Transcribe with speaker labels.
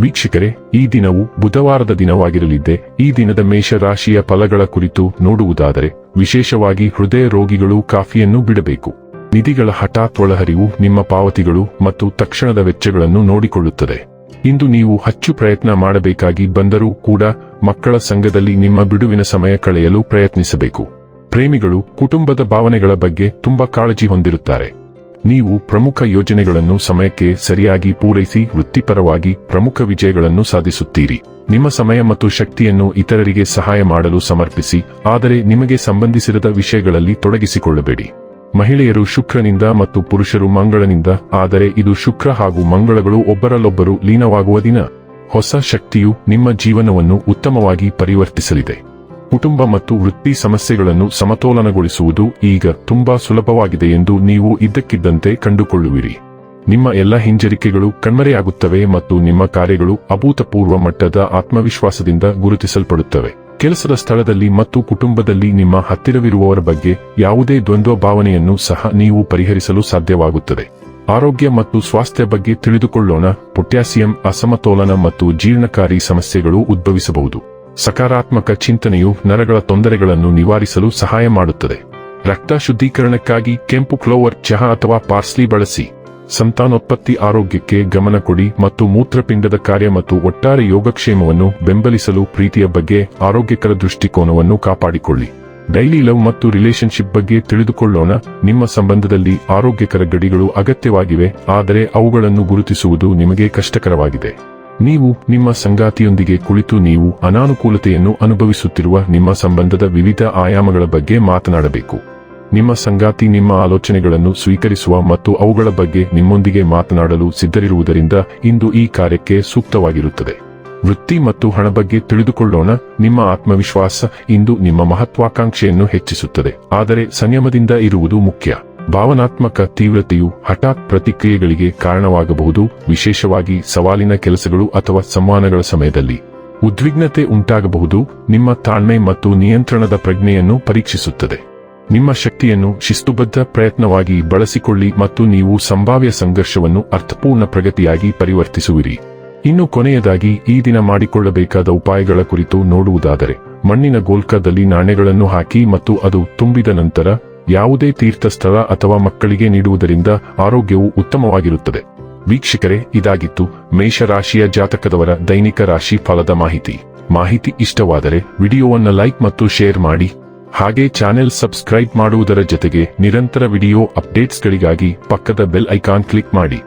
Speaker 1: ವೀಕ್ಷಕರೇ, ಈ ದಿನವು ಬುಧವಾರದ ದಿನವಾಗಿರಲಿದ್ದೆ, ಈ ದಿನದ ಮೇಷ ರಾಶಿಯ ಫಲಗಳ ಕುರಿತು ನೋಡುವುದಾದರೆ, ವಿಶೇಷವಾಗಿ ಹೃದಯ ರೋಗಿಗಳು ಕಾಫಿಯನ್ನು ಬಿಡಬೇಕು. ನಿಧಿಗಳ ಹಠಾತ್ ಒಳಹರಿವು ನಿಮ್ಮ ಪಾವತಿಗಳು ಮತ್ತು ತಕ್ಷಣದ ವೆಚ್ಚಗಳನ್ನು ನೋಡಿಕೊಳ್ಳುತ್ತದೆ. ಇಂದು ನೀವು ಹೆಚ್ಚು ಪ್ರಯತ್ನ ಮಾಡಬೇಕಾಗಿ ಬಂದರೂ ಕೂಡ, ಮಕ್ಕಳ ಸಂಘದಲ್ಲಿ ನಿಮ್ಮ ಬಿಡುವಿನ ಸಮಯ ಕಳೆಯಲು ಪ್ರಯತ್ನಿಸಬೇಕು. ಪ್ರೇಮಿಗಳು, ಕುಟುಂಬದ ಭಾವನೆಗಳ ಬಗ್ಗೆ ತುಂಬಾ ಕಾಳಜಿ ಹೊಂದಿರುತ್ತಾರೆ. ನೀವು ಪ್ರಮುಖ ಯೋಜನೆಗಳನ್ನು ಸಮಯಕ್ಕೆ ಸರಿಯಾಗಿ ಪೂರೈಸಿ ವೃತ್ತಿಪರವಾಗಿ ಪ್ರಮುಖ ವಿಜಯಗಳನ್ನು ಸಾಧಿಸುತ್ತೀರಿ. ನಿಮ್ಮ ಸಮಯ ಮತ್ತು ಶಕ್ತಿಯನ್ನು ಇತರರಿಗೆ ಸಹಾಯ ಮಾಡಲು ಸಮರ್ಪಿಸಿ, ಆದರೆ ನಿಮಗೆ ಸಂಬಂಧಿಸಿರದ ವಿಷಯಗಳಲ್ಲಿ ತೊಡಗಿಸಿಕೊಳ್ಳಬೇಡಿ. ಮಹಿಳೆಯರು ಶುಕ್ರನಿಂದ ಮತ್ತು ಪುರುಷರು ಮಂಗಳನಿಂದ, ಆದರೆ ಇದು ಶುಕ್ರ ಹಾಗೂ ಮಂಗಳಗಳು ಒಬ್ಬರಲ್ಲೊಬ್ಬರು ಲೀನವಾಗುವ ದಿನ. ಹೊಸ ಶಕ್ತಿಯು ನಿಮ್ಮ ಜೀವನವನ್ನು ಉತ್ತಮವಾಗಿ ಪರಿವರ್ತಿಸಲಿದೆ. ಕುಟುಂಬ ಮತ್ತು ವೃತ್ತಿ ಸಮಸ್ಯೆಗಳನ್ನು ಸಮತೋಲನಗೊಳಿಸುವುದು ಈಗ ತುಂಬಾ ಸುಲಭವಾಗಿದೆ ಎಂದು ನೀವು ಇದ್ದಕ್ಕಿದ್ದಂತೆ ಕಂಡುಕೊಳ್ಳುವಿರಿ. ನಿಮ್ಮ ಎಲ್ಲ ಹಿಂಜರಿಕೆಗಳು ಕಣ್ಮರೆಯಾಗುತ್ತವೆ ಮತ್ತು ನಿಮ್ಮ ಕಾರ್ಯಗಳು ಅಭೂತಪೂರ್ವ ಮಟ್ಟದ ಆತ್ಮವಿಶ್ವಾಸದಿಂದ ಗುರುತಿಸಲ್ಪಡುತ್ತವೆ. ಕೆಲಸದ ಸ್ಥಳದಲ್ಲಿ ಮತ್ತು ಕುಟುಂಬದಲ್ಲಿ ನಿಮ್ಮ ಹತ್ತಿರವಿರುವವರ ಬಗ್ಗೆ ಯಾವುದೇ ದ್ವಂದ್ವ ಭಾವನೆಯನ್ನು ಸಹ ನೀವು ಪರಿಹರಿಸಲು ಸಾಧ್ಯವಾಗುತ್ತದೆ. ಆರೋಗ್ಯ ಮತ್ತು ಸ್ವಾಸ್ಥ್ಯ ಬಗ್ಗೆ ತಿಳಿದುಕೊಳ್ಳೋಣ. ಪೊಟ್ಯಾಸಿಯಂ, ಅಸಮತೋಲನ ಮತ್ತು ಜೀರ್ಣಕಾರಿ ಸಮಸ್ಯೆಗಳು ಉದ್ಭವಿಸಬಹುದು. ಸಕಾರಾತ್ಮಕ ಚಿಂತನೆಯು ನರಗಳ ತೊಂದರೆಗಳನ್ನು ನಿವಾರಿಸಲು ಸಹಾಯ ಮಾಡುತ್ತದೆ. ರಕ್ತ ಶುದ್ಧೀಕರಣಕ್ಕಾಗಿ ಕೆಂಪು ಕ್ಲೋವರ್ ಚಹಾ ಅಥವಾ ಪಾರ್ಸ್ಲಿ ಬಳಸಿ. ಸಂತಾನೋತ್ಪತ್ತಿ ಆರೋಗ್ಯಕ್ಕೆ ಗಮನ ಕೊಡಿ ಮತ್ತು ಮೂತ್ರಪಿಂಡದ ಕಾರ್ಯ ಮತ್ತು ಒಟ್ಟಾರೆ ಯೋಗಕ್ಷೇಮವನ್ನು ಬೆಂಬಲಿಸಲು ಪ್ರೀತಿಯ ಬಗ್ಗೆ ಆರೋಗ್ಯಕರ ದೃಷ್ಟಿಕೋನವನ್ನು ಕಾಪಾಡಿಕೊಳ್ಳಿ. ಡೈಲಿ ಲವ್ ಮತ್ತು ರಿಲೇಶನ್ಶಿಪ್ ಬಗ್ಗೆ ತಿಳಿದುಕೊಳ್ಳೋಣ. ನಿಮ್ಮ ಸಂಬಂಧದಲ್ಲಿ ಆರೋಗ್ಯಕರ ಗಡಿಗಳು ಅಗತ್ಯವಾಗಿವೆ, ಆದರೆ ಅವುಗಳನ್ನು ಗುರುತಿಸುವುದು ನಿಮಗೆ ಕಷ್ಟಕರವಾಗಿದೆ. ನೀವು ನಿಮ್ಮ ಸಂಗಾತಿಯೊಂದಿಗೆ ಕುಳಿತು ನೀವು ಅನಾನುಕೂಲತೆಯನ್ನು ಅನುಭವಿಸುತ್ತಿರುವ ನಿಮ್ಮ ಸಂಬಂಧದ ವಿವಿಧ ಆಯಾಮಗಳ ಬಗ್ಗೆ ಮಾತನಾಡಬೇಕು. ನಿಮ್ಮ ಸಂಗಾತಿ ನಿಮ್ಮ ಆಲೋಚನೆಗಳನ್ನು ಸ್ವೀಕರಿಸುವ ಮತ್ತು ಅವುಗಳ ಬಗ್ಗೆ ನಿಮ್ಮೊಂದಿಗೆ ಮಾತನಾಡಲು ಸಿದ್ಧರಿರುವುದರಿಂದ ಇಂದು ಈ ಕಾರ್ಯಕ್ಕೆ ಸೂಕ್ತವಾಗಿರುತ್ತದೆ. ವೃತ್ತಿ ಮತ್ತು ಹಣ ಬಗ್ಗೆ ತಿಳಿದುಕೊಳ್ಳೋಣ. ನಿಮ್ಮ ಆತ್ಮವಿಶ್ವಾಸ ಇಂದು ನಿಮ್ಮ ಮಹತ್ವಾಕಾಂಕ್ಷೆಯನ್ನು ಹೆಚ್ಚಿಸುತ್ತದೆ. ಆದರೆ ಸಂಯಮದಿಂದ ಇರುವುದು ಮುಖ್ಯ. ಭಾವನಾತ್ಮಕ ತೀವ್ರತೆಯು ಹಠಾತ್ ಪ್ರತಿಕ್ರಿಯೆಗಳಿಗೆ ಕಾರಣವಾಗಬಹುದು, ವಿಶೇಷವಾಗಿ ಸವಾಲಿನ ಕೆಲಸಗಳು ಅಥವಾ ಸಂವಹನಗಳ ಸಮಯದಲ್ಲಿ. ಉದ್ವಿಗ್ನತೆ ಉಂಟಾಗಬಹುದು, ನಿಮ್ಮ ತಾಳ್ಮೆ ಮತ್ತು ನಿಯಂತ್ರಣದ ಪ್ರಜ್ಞೆಯನ್ನು ಪರೀಕ್ಷಿಸುತ್ತದೆ. ನಿಮ್ಮ ಶಕ್ತಿಯನ್ನು ಶಿಸ್ತುಬದ್ಧ ಪ್ರಯತ್ನವಾಗಿ ಬಳಸಿಕೊಳ್ಳಿ ಮತ್ತು ನೀವು ಸಂಭಾವ್ಯ ಸಂಘರ್ಷವನ್ನು ಅರ್ಥಪೂರ್ಣ ಪ್ರಗತಿಯಾಗಿ ಪರಿವರ್ತಿಸುವಿರಿ. ಇನ್ನು ಕೊನೆಯದಾಗಿ, ಈ ದಿನ ಮಾಡಿಕೊಳ್ಳಬೇಕಾದ ಉಪಾಯಗಳ ಕುರಿತು ನೋಡುವುದಾದರೆ, ಮಣ್ಣಿನ ಗೋಲ್ಕದಲ್ಲಿ ನಾಣ್ಯಗಳನ್ನು ಹಾಕಿ ಮತ್ತು ಅದು ತುಂಬಿದ ನಂತರ ಯಾವುದೇ ತೀರ್ಥಸ್ಥಳ ಅಥವಾ ಮಕ್ಕಳಿಗೆ ನೀಡುವುದರಿಂದ ಆರೋಗ್ಯವು ಉತ್ತಮವಾಗಿರುತ್ತದೆ. ವೀಕ್ಷಕರೇ, ಇದಾಗಿತ್ತು ಮೇಷರಾಶಿಯ ಜಾತಕದವರ ದೈನಿಕ ರಾಶಿ ಫಲದ ಮಾಹಿತಿ. ಮಾಹಿತಿ ಇಷ್ಟವಾದರೆ ವಿಡಿಯೋವನ್ನು ಲೈಕ್ ಮತ್ತು ಶೇರ್ ಮಾಡಿ. ಹಾಗೆ ಚಾನೆಲ್ ಸಬ್ಸ್ಕ್ರೈಬ್ ಮಾಡುವುದರ ಜೊತೆಗೆ ನಿರಂತರ ವಿಡಿಯೋ ಅಪ್ಡೇಟ್ಸ್ಗಳಿಗಾಗಿ ಪಕ್ಕದ ಬೆಲ್ ಐಕಾನ್ ಕ್ಲಿಕ್ ಮಾಡಿ.